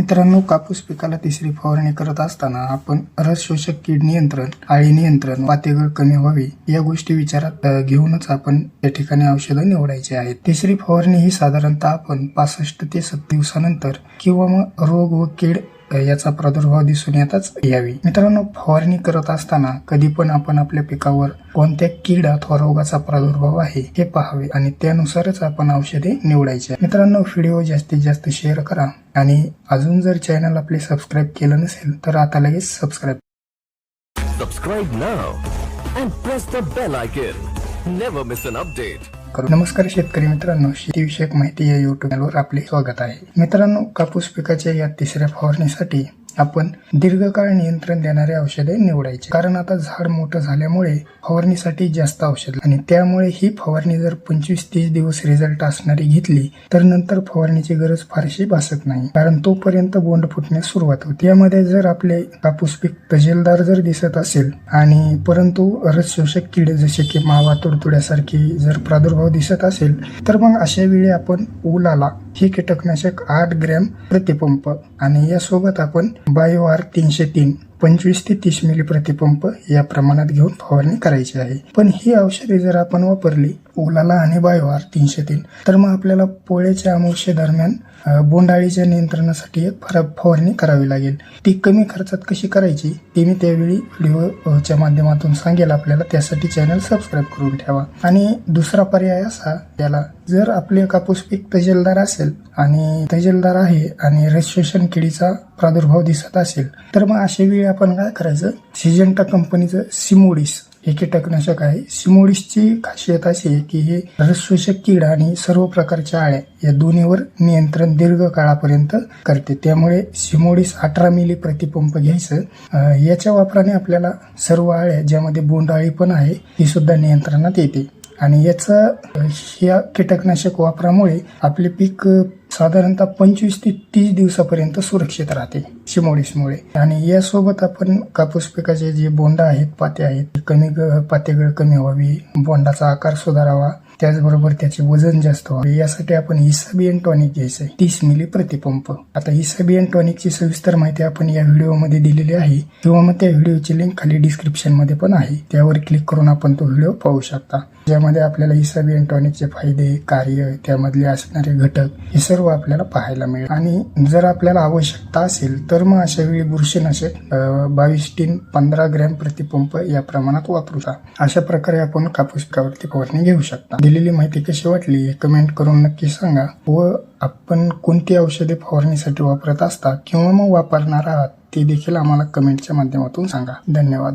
मित्रांनो कापूस पिकाला तिसरी फवारणी करत असताना आपण रस शोषक कीड नियंत्रण आळी नियंत्रण वातेगळ कमी व्हावी या गोष्टी विचारात घेऊनच आपण या ठिकाणी औषधं निवडायची आहेत. तिसरी फवारणी ही साधारणतः आपण पासष्ट ते सत्तर दिवसानंतर किंवा मग रोग व कीड याचा प्रादुर्भाव दिसून येताच यावी. मित्रांनो फवारणी करत असताना कधी पण आपण आपल्या पिकावर कोणत्या कीड अथवा रोगाचा प्रादुर्भाव आहे हे पाहावे आणि त्यानुसारच आपण औषधे निवडायची. मित्रांनो व्हिडिओ जास्तीत जास्त शेअर करा आणि अजून जर चॅनल आपले सबस्क्राईब केलं नसेल तर आता लगेच subscribe. Subscribe now and press the bell icon never miss an update करू. नमस्कार शेतकरी मित्रांनो शेतीविषयक माहिती या युट्यूब चॅनलवर आपले स्वागत आहे. मित्रांनो कापूस पिकाच्या या तिसऱ्या फवारणीसाठी आपण दीर्घकाळ नियंत्रण देणारे औषधे निवडायचे. कारण आता झाड मोठं झाल्यामुळे फवारणीसाठी जास्त औषध आणि त्यामुळे ही फवारणी जर पंचवीस तीस दिवस रिझल्ट असणारी घेतली तर नंतर फवारणीची गरज फारशी भासत नाही. कारण तोपर्यंत बोंड फुटण्यास सुरुवात होते. यामध्ये जर आपले कापूस पीक तजेलदार जर दिसत असेल आणि परंतु रस शोषक किडे जसे की मावा तुडतुड्यासारखी जर प्रादुर्भाव दिसत असेल तर मग अशा वेळी आपण ओलाला हे कीटकनाशक आठ ग्रॅम प्रतिपंप आणि यासोबत आपण बायोआर तीनशे तीन पंचवीस ते तीस मिली प्रतिपंप या प्रमाणात घेऊन फवारणी करायची आहे. पण ही औषधे जर आपण वापरली ओलाला आणि बायोआर तीनशे तीन तर मग आपल्याला पोळ्याच्या अमावस्ये दरम्यान बोंडाळीच्या नियंत्रणासाठी एक फवारणी करावी लागेल. ती कमी खर्चात कशी करायची ते मी त्यावेळी व्हिडिओच्या माध्यमातून सांगेल. आपल्याला त्यासाठी चॅनल सबस्क्राईब करून ठेवा. आणि दुसरा पर्याय असा त्याला जर आपले कापूस पीक तजेलदार असेल आणि तजेलदार आहे आणि रजिस्ट्रेशन किडीचा प्रादुर्भाव दिसत असेल तर मग अशा वेळी आपण काय करायचं? सिजंटा कंपनीचं सिमोडिस हे कीटकनाशक आहे. सिमोडिसची खासियत अशी आहे की हे रसशोषक कीड आणि सर्व प्रकारच्या आळ्या या दोन्हीवर नियंत्रण दीर्घ काळापर्यंत करते. त्यामुळे सिमोडिस अठरा मिली प्रतिपंप घ्यायचं. याच्या वापराने आपल्याला सर्व आळ्या ज्यामध्ये बोंडाळी पण आहे ती सुद्धा नियंत्रणात येते. आणि याचं ह्या कीटकनाशक वापरामुळे आपले पीक साधारणतः पंचवीस ते तीस दिवसापर्यंत सुरक्षित राहते शिमोडीसमुळे आणि यासोबत आपण कापूस पिकाचे जे बोंडा आहेत पाते आहेत ते कमी पाते पातेगळ कमी व्हावी बोंडाचा आकार सुधारावा त्याचबरोबर त्याचे वजन जास्त व्हावे. यासाठी आपण इसाबियन टॉनिक घ्यायचं आहे तीस मिली प्रतिपंप आता इसाबियन टॉनिकची सविस्तर माहिती आपण या व्हिडिओमध्ये दिलेली आहे. किंवा मग त्या व्हिडिओची लिंक खाली डिस्क्रिप्शनमध्ये पण आहे. त्यावर क्लिक करून आपण तो व्हिडिओ पाहू शकता. ज्यामध्ये आपल्याला इसाबियन टॉनिकचे फायदे कार्य त्यामधले असणारे घटक हे सर्व आपल्याला पाहायला मिळेल. आणि जर आपल्याला आवश्यकता असेल तर मग अशा वेळी बुरशीनाशक बावीस टीन पंधरा ग्रॅम प्रतिपंप या प्रमाणात वापरूचा अशा प्रकारे आपण कापूस पिकावरती फवारणी घेऊ शकता. दिलेली माहिती कशी वाटली हे कमेंट करून नक्की सांगा. व आपण कोणती औषधे फवारणीसाठी वापरत असता किंवा मग वापरणार आहात ते देखील आम्हाला कमेंटच्या माध्यमातून सांगा. धन्यवाद.